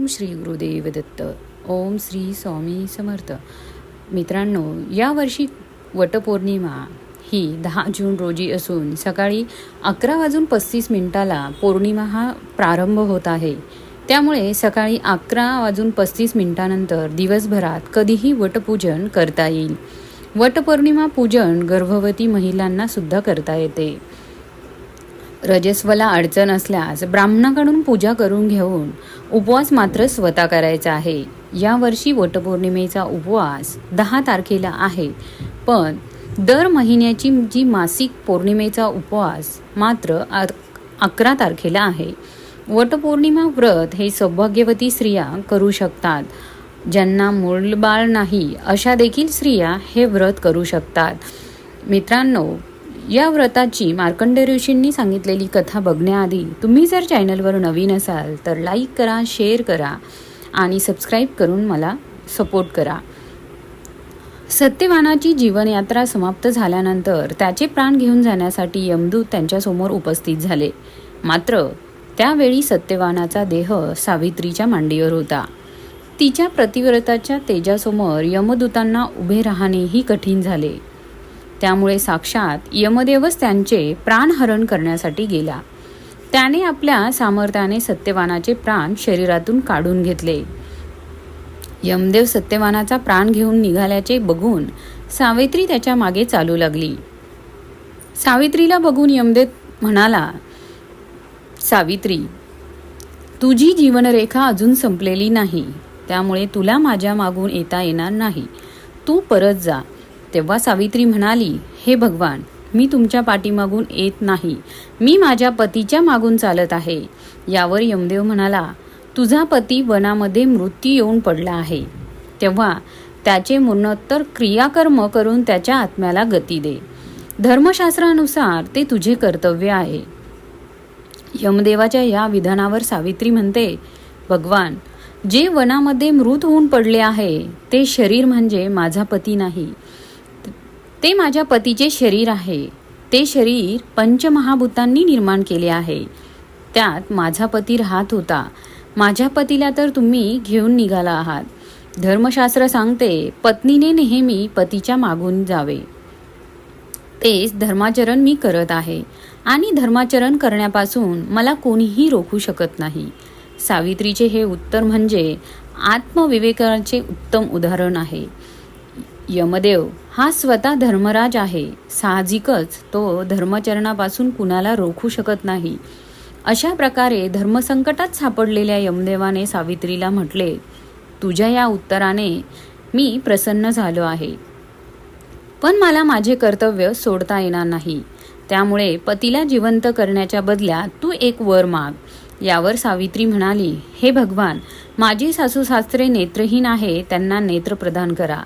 ओम श्री गुरुदेव दत्त ओम श्री स्वामी समर्थ. मित्रांनो यावर्षी वटपौर्णिमा ही दहा जून रोजी असून सकाळी अकरा वाजून पस्तीस मिनिटाला पौर्णिमा हा प्रारंभ होत आहे. त्यामुळे सकाळी अकरा वाजून पस्तीस मिनिटानंतर दिवसभरात कधीही वटपूजन करता येईल. वटपौर्णिमा पूजन गर्भवती महिलांना सुद्धा करता येते. रजस्वला अडचण असल्यास ब्राह्मणाकडून पूजा करून घेऊन उपवास मात्र स्वतः करायचा आहे. यावर्षी वटपौर्णिमेचा उपवास दहा तारखेला आहे. पण दर महिन्याची जी मासिक पौर्णिमेचा उपवास मात्र अकरा तारखेला आहे. वटपौर्णिमा व्रत हे सौभाग्यवती स्त्रिया करू शकतात. ज्यांना मूलबाळ नाही अशा देखील स्त्रिया हे व्रत करू शकतात. मित्रांनो या व्रताची मार्कंडे ऋषींनी सांगितलेली कथा बघण्याआधी तुम्ही जर चॅनलवर नवीन असाल तर लाईक करा शेअर करा आणि सबस्क्राईब करून मला सपोर्ट करा. सत्यवानाची जीवनयात्रा समाप्त झाल्यानंतर त्याचे प्राण घेऊन जाण्यासाठी यमदूत त्यांच्यासमोर उपस्थित झाले. मात्र त्यावेळी सत्यवानाचा देह सावित्रीच्या मांडीवर होता. तिच्या प्रतिव्रताच्या तेजासमोर यमदूतांना उभे राहणेही कठीण झाले. त्यामुळे साक्षात यमदेवच त्यांचे प्राणहरण करण्यासाठी गेला. त्याने आपल्या सामर्थ्याने सत्यवानाचे प्राण शरीरातून काढून घेतले. यमदेव सत्यवानाचा प्राण घेऊन निघाल्याचे बघून सावित्री त्याच्यामागे चालू लागली. सावित्रीला बघून यमदेव म्हणाला सावित्री तुझी जीवनरेखा अजून संपलेली नाही. त्यामुळे तुला माझ्या मागून येता येणार नाही. तू परत जा. तेव्हा सावित्री म्हणाली हे भगवान मी तुमच्या पाठीमागून येत नाही. मी माझ्या पतीच्या मागून चालत आहे. यावर यमदेव म्हणाला तुझा पती वनामध्ये मृत्यू येऊन पडला आहे. तेव्हा त्याचे मुनोत्तर क्रियाकर्म करून त्याच्या आत्म्याला गती दे. धर्मशास्त्रानुसार ते तुझे कर्तव्य आहे. यमदेवाच्या या विधानावर सावित्री म्हणते भगवान जे वनामध्ये मृत होऊन पडले आहे ते शरीर म्हणजे माझा पती नाही. ते माझ्या पतीचे शरीर आहे. ते शरीर पंचमहाभूतांनी निर्माण केले आहे. त्यात माझा पती राहत होता. माझ्या पतीला तर तुम्ही घेऊन निघाला आहात. धर्मशास्त्र सांगते पत्नीने नेहमी पतीच्या मागून जावे. तेच धर्माचरण मी करत आहे. आणि धर्माचरण करण्यापासून मला कोणीही रोखू शकत नाही. सावित्रीचे हे उत्तर म्हणजे आत्मविवेकाचे उत्तम उदाहरण आहे. यमदेव हा स्वतः धर्मराज आहे. साहजिकच तो धर्मचरणापासून कुणाला रोखू शकत नाही. अशा प्रकारे धर्मसंकटात सापडलेल्या यमदेवाने सावित्रीला म्हटले तुझ्या या उत्तराने मी प्रसन्न झालो आहे. पण मला माझे कर्तव्य सोडता येणार नाही. त्यामुळे पतीला जिवंत करण्याच्या बदल्यात तू एक वर माग. यावर सावित्री म्हणाली हे भगवान माझी सासू सासरे नेत्रहीन आहे त्यांना नेत्र प्रदान करा.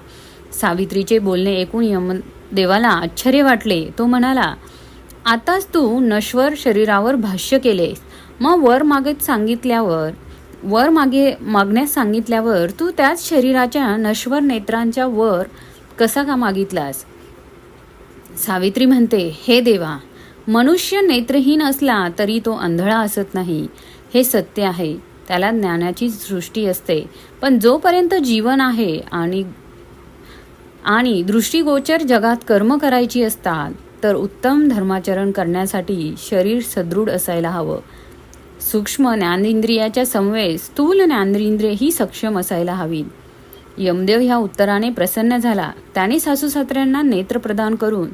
सावित्रीचे बोलणे ऐकून यमदेवाला आश्चर्य वाटले. तो म्हणाला आताच तू नश्वर शरीरावर भाष्य केलेस. मग वर मागत सांगितल्यावर वर मागे मागण्यास सांगितल्यावर तू त्याच शरीराच्या नश्वर नेत्रांच्या वर कसा का मागितलास? सावित्री म्हणते हे देवा मनुष्य नेत्रहीन असला तरी तो आंधळा असत नाही. हे सत्य आहे. त्याला ज्ञानाची सृष्टी असते. पण जोपर्यंत जीवन आहे आणि आणि दृष्टीगोचर जगात कर्म करायची असतात तर उत्तम धर्माचरण करण्यासाठी शरीर सदृढ असायला हवं. सूक्ष्म ज्ञानेंद्रियाच्या समवेत स्थूल ज्ञानेंद्रिय ही सक्षम असायला हवीत. यमदेव ह्या उत्तराने प्रसन्न झाला. त्याने सासू सासऱ्यांना नेत्र प्रदान करून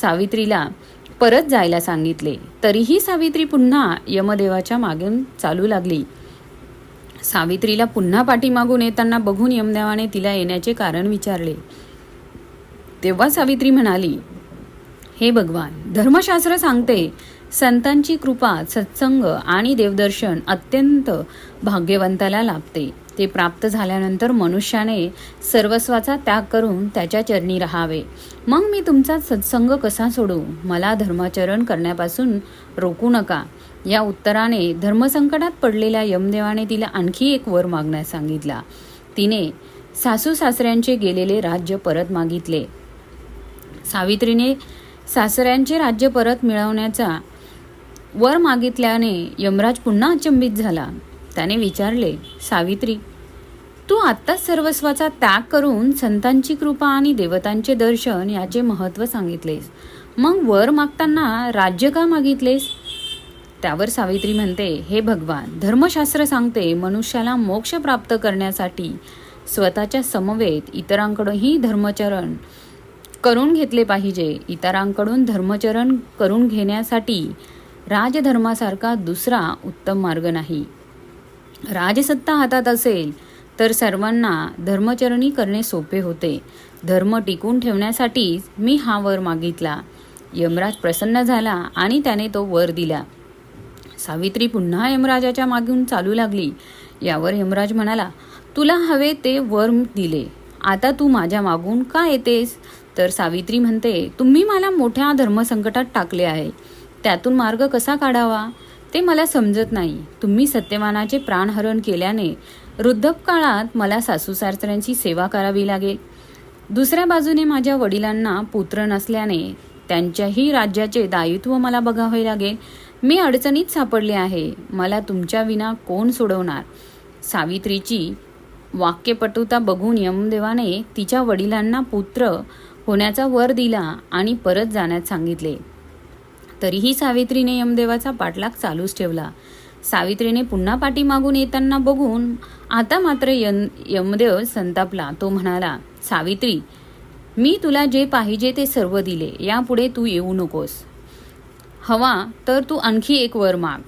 सावित्रीला परत जायला सांगितले. तरीही सावित्री पुन्हा यमदेवाच्या मागून चालू लागली. सावित्रीला पुन्हा पाठीमागून येताना बघून यमदेवाने तिला येण्याचे कारण विचारले. तेव्हा सावित्री म्हणाली हे भगवान धर्मशास्त्र सांगते संतांची कृपा सत्संग आणि देवदर्शन अत्यंत भाग्यवंताला लाभते. ते प्राप्त झाल्यानंतर मनुष्याने सर्वस्वाचा त्याग करून त्याच्या चरणी राहावे. मग मी तुमचा सत्संग कसा सोडू? मला धर्माचरण करण्यापासून रोखू नका. या उत्तराने धर्मसंकटात पडलेल्या यमदेवाने तिला आणखी एक वर मागण्यास सांगितला. तिने सासू सासऱ्यांचे गेलेले राज्य परत मागितले. सावित्रीने सासऱ्यांचे राज्य परत मिळवण्याचा वर मागितल्याने यमराज पुन्हा अचंबित झाला. त्याने विचारले सावित्री तू आत्ताच सर्वस्वाचा त्याग करून संतांची कृपा आणि देवतांचे दर्शन याचे महत्त्व सांगितलेस. मग वर मागताना राज्य का मागितलेस? त्यावर सावित्री म्हणते हे भगवान धर्मशास्त्र सांगते मनुष्याला मोक्ष प्राप्त करण्यासाठी स्वतःच्या समवेत इतरांकडूनही धर्मचरण करून घेतले पाहिजे. इतरांकडून धर्मचरण करून घेण्यासाठी राजधर्मासारखा दुसरा उत्तम मार्ग नाही. राजसत्ता हातात असेल तर सर्वांना धर्मचरणी करणे सोपे होते. धर्म टिकून ठेवण्यासाठीच मी हा वर मागितला. यमराज प्रसन्न झाला आणि त्याने तो वर दिला. सावित्री पुन्हा यमराजाच्या मागून चालू लागली. यावर यमराज म्हणाला तुला हवे ते वर दिले. आता तू माझ्या मागून का येतेस? तर सावित्री म्हणते तुम्ही मला मोठ्या धर्मसंकटात टाकले आहे. त्यातून मार्ग कसा काढावा? ते मला समजत नाही. तुम्ही सत्यवानाचे प्राणहरण केल्याने वृद्धकाळात मला सासू सासऱ्यांची सेवा करावी लागेल. दुसऱ्या बाजूने माझ्या वडिलांना पुत्र नसल्याने त्यांच्याही राज्याचे दायित्व मला बघावे लागेल. मी अडचणीत सापडले आहे. मला तुमच्या विना कोण सोडवणार? सावित्रीची वाक्यपटुता बघून यमदेवाने तिच्या वडिलांना पुत्र होण्याचा वर दिला आणि परत जाण्यास सांगितले. तरीही सावित्रीने यमदेवाचा पाठलाग चालूच ठेवला. सावित्रीने पुन्हा पाठीमागून येताना बघून आता मात्र यम यमदेव संतापला. तो म्हणाला सावित्री मी तुला जे पाहिजे ते सर्व दिले. यापुढे तू येऊ नकोस. हवा तर तू आणखी एक वर माग.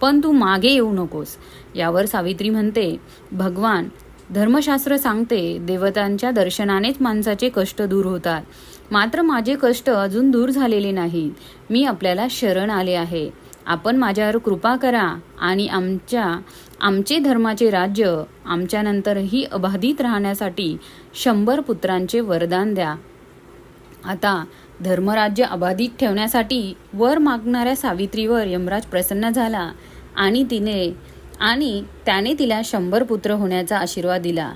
पण तू मागे येऊ नकोस. यावर सावित्री म्हणते भगवान धर्मशास्त्र सांगते देवतांच्या दर्शनानेच माणसाचे कष्ट दूर होतात. मात्र माझे कष्ट अजून दूर झालेले नाहीत. मी आपल्याला शरण आले आहे. आपण माझ्यावर कृपा करा आणि आमच्या आमचे धर्माचे राज्य आमच्यानंतरही अबाधित राहण्यासाठी शंभर पुत्रांचे वरदान द्या. आता धर्मराज्य अबाधित ठेवण्यासाठी वर मागणाऱ्या सावित्रीवर यमराज प्रसन्न झाला आणि तिने आणि त्याने तिला शंभर पुत्र होण्याचा आशीर्वाद दिला.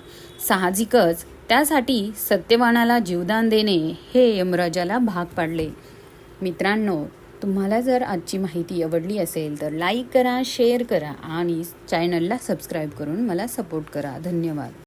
साहजिकच त्यासाठी सत्यवानाला जीवदान देणे हे यमराजाला भाग पाडले. मित्रांनो तुम्हाला जर आजची माहिती आवडली असेल तर लाईक करा शेअर करा आणि चॅनलला सबस्क्राईब करून मला सपोर्ट करा. धन्यवाद.